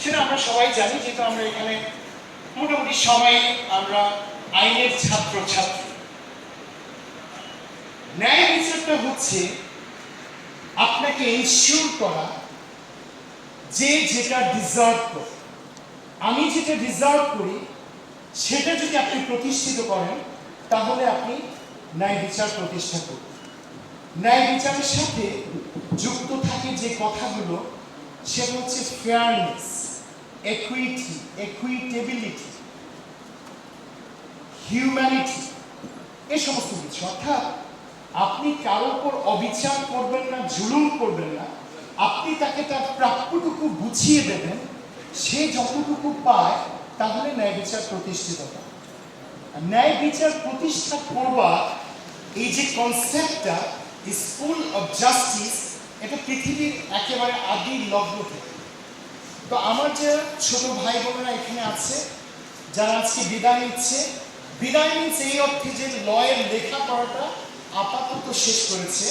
সেটা আমরা সবাই জানি, যেহেতু আমরা এখানে মোটামুটি সবাই আমরা আইনের ছাত্র ছাত্রী ন্যায় বিচারটা হচ্ছে আপনাকে এনশিওর করা যে যেটা ডিজার্ভ করে। আমি যেটা ডিজার্ভ করি, সেটা যদি আপনি প্রতিষ্ঠিত করেন, তাহলে আপনি ন্যায় বিচার প্রতিষ্ঠা করবেন। ন্যায় বিচারের সাথে যুক্ত থাকে যে কথাগুলো, সেটা হচ্ছে ফেয়ারনেস একুইটি একুইটেবিলিটি হিউম্যানিটি এই সমস্ত কিছু। অর্থাৎ আপনি কারোর উপর অবিচার করবেন না, জুলুম করবেন না, আপনি তাকে তার প্রাপ্যটুকু বুঝিয়ে দেবেন, সে যতটুকু পায় তাহলে ন্যায় বিচার প্রতিষ্ঠিত হয়। ন্যায় বিচার প্রতিষ্ঠা করবার এই যে কনসেপ্টটা স্কুল অফ জাস্টিস এটা পৃথিবীর একেবারে আদি লগ্ন থেকে। তো আমার যে ছোট ভাই বোনেরা এখানে আছে, যারা আজকে বিদায় নিচ্ছে বিদায় নিচ্ছে এই অর্থে যে লয়ের লেখাপড়াটা আপাতত শেষ করেছে।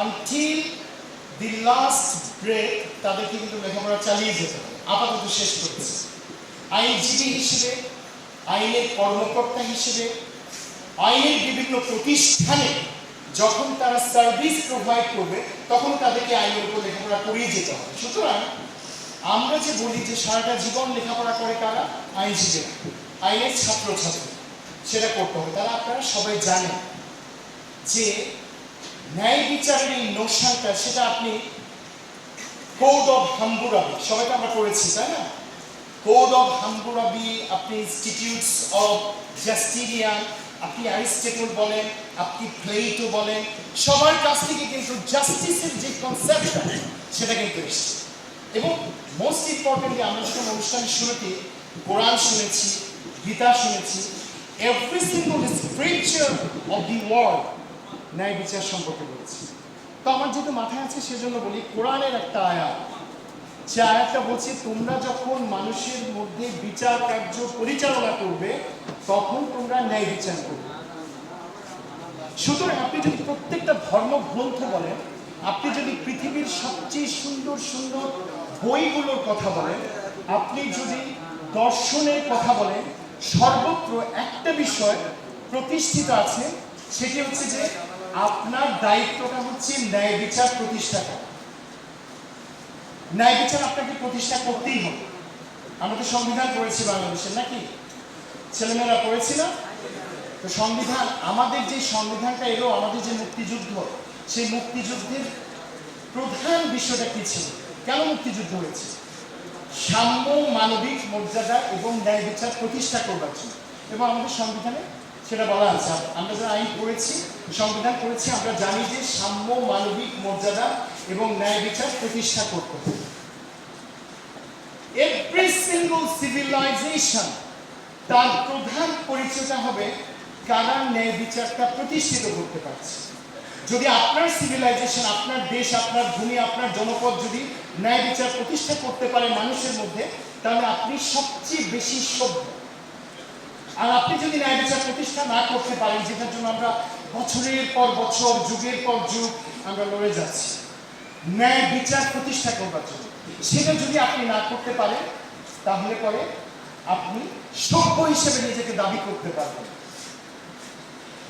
আনটিল দি লাস্ট ব্রেক তাদেরকে কিন্তু লেখাপড়া চালিয়ে যেতে হবে। আপাতত শেষ করেছে। আইনজীবী হিসেবে, আইনের কর্মকর্তা হিসেবে, আইনের বিভিন্ন প্রতিষ্ঠানে যখন তারা সার্ভিস প্রোভাইড করবে, তখন তাদেরকে আইনের উপর লেখাপড়া করিয়ে যেতে হবে। সুতরাং আমরা যে বলি যে সারাটা জীবন লেখাপড়া করে কারা? আইনজীবীরা। আইনের ছাত্রছাত্রী। সেটা করতে হবে। তারা আপনারা সবাই জানেন যে ন্যায় বিচারের এই নোশনটা সেটা আপনি কোড অফ হাম্বুরাবি সবাই তো আমরা পড়েছি, তাই না? কোড অফ হাম্বুরাবি আপনি ইনস্টিটিউটস অফ জাস্টিরিয়ান আপনি অ্যারিস্টেটল বলেন, আপনি প্লেটো বলেন, সবার কাছ থেকে কিন্তু জাস্টিসের যে কনসেপ্টটা সেটা কিন্তু এসছে। এবং মোস্ট ইম্পর্টেন্টলি আমরা যখন অনুষ্ঠানের শুরুতে কোরআন শুনেছি, গীতা শুনেছি every single scripture of the world ন্যায় বিচার সম্পর্কে বলেছি। তো আমার যেহেতু মাথায় আছে, সেজন্য বলি, কোরআনের একটা আয়াত। সে আয়াতটা বলছে, তোমরা যখন মানুষের মধ্যে বিচার কার্য পরিচালনা করবে, তখন তোমরা ন্যায় বিচার করবে। সুতরাং আপনি যদি প্রত্যেকটা ধর্মগ্রন্থ বলেন, আপনি যদি পৃথিবীর সবচেয়ে সুন্দর সুন্দর বইগুলোর কথা বলেন, আপনি যদি দর্শনের কথা বলেন, সর্বত্র একটা বিষয় প্রতিষ্ঠিত আছে, সেটি হচ্ছে যে আপনার দায়িত্বটা হচ্ছে ন্যায় বিচার প্রতিষ্ঠা করা। ন্যায় বিচার আপনাকে প্রতিষ্ঠা করতেই হবে। আমরা তো সংবিধান করেছি বাংলাদেশের নাকি? ছেলেমেয়েরা পড়েছি না? তো সংবিধান, আমাদের যে সংবিধানটা এলো, আমাদের যে মুক্তিযুদ্ধ, সেই মুক্তিযুদ্ধের প্রধান বিষয়টা কি ছিল? কেন মুক্তিযুদ্ধ হয়েছে? সাম্য, মানবিক মর্যাদা এবং ন্যায় বিচার প্রতিষ্ঠা করবার জন্য। এবং আমাদের সংবিধানে সেটা বলা আছে। আমরা যারা আইন পড়েছি, সংবিধান পড়েছি, আমরা জানি যে সাম্য, মানবিক মর্যাদা এবং ন্যায় বিচার প্রতিষ্ঠা করতে হবে। এভরি সিঙ্গল সিভিলাইজেশন তার প্রধান পরিচয়টা হবে কারা ন্যায় বিচারটা প্রতিষ্ঠিত করতে পারছে। যদি আপনার সিভিলাইজেশন আপনার দেশ, আপনার ভূমি, আপনার জনপদ যদি ন্যায় বিচার প্রতিষ্ঠা করতে পারে মানুষের মধ্যে, তাহলে আপনি সবচেয়ে বেশি সভ্য। আর আপনি যদি ন্যায় বিচার প্রতিষ্ঠা না করতে পারেন, যেটার জন্য আমরা বছরের পর বছর, যুগের পর যুগ আমরা লড়ে যাচ্ছি। ন্যায় বিচার প্রতিষ্ঠা করবার জন্য। সেটা যদি আপনি না করতে পারেন, তাহলে পরে আপনি সভ্য হিসেবে নিজেকে দাবি করতে পারবেন।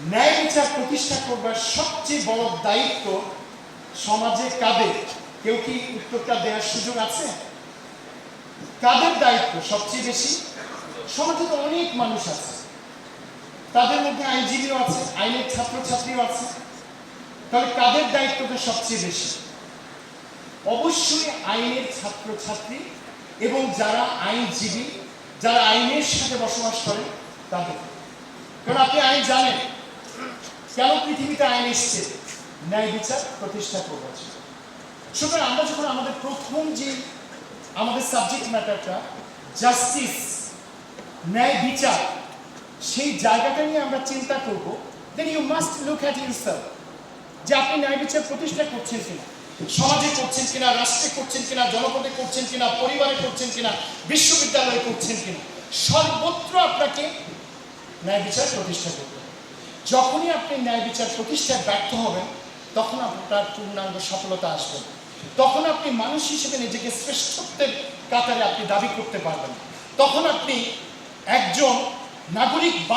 ন্যায় বিচার প্রতিষ্ঠা করবার সবচেয়ে বড় দায়িত্ব সমাজে কাদের? কেউ কি উত্তরটা দেওয়ার সুযোগ আছে? কাদের দায়িত্ব সবচেয়ে বেশি? সমাজে তো অনেক মানুষ আছে। তাদের মধ্যে আইনজীবীও আছে, আইনের ছাত্রছাত্রীও আছে। তাহলে কাদের দায়িত্বটা সবচেয়ে বেশি? অবশ্যই আইনের ছাত্রছাত্রী এবং যারা আইনজীবী, যারা আইনের সাথে বসবাস করে, তাদের। কারণ আপনি আইন জানেন কেন পৃথিবীতে আইন এসছে। ন্যায় বিচার প্রতিষ্ঠা জন্য সুতরাং আমরা যখন আমাদের প্রথম যে আমাদের সাবজেক্ট ম্যাটারটা জাস্টিস ন্যায় বিচার, সেই জায়গাটা নিয়ে আমরা চিন্তা করব then you must look at yourself যে আপনি ন্যায় বিচার প্রতিষ্ঠা করছেন কিনা, সমাজে করছেন কিনা, রাষ্ট্রে করছেন কিনা, জনপদে করছেন কিনা, পরিবারে করছেন কিনা, বিশ্ববিদ্যালয়ে করছেন কিনা, সর্বত্র আপনাকে ন্যায় বিচার প্রতিষ্ঠা করতে হবে। যখনই আপনি ন্যায় বিচার প্রতিষ্ঠায় ব্যর্থ হবেন, তখন আপনার পূর্ণাঙ্গ সফলতা আসবে। তখন আপনি মানুষ হিসেবে নিজেকে শ্রেষ্ঠত্বের কাতারে আপনি দাবি করতে পারবেন। তখন আপনি একজন নাগরিক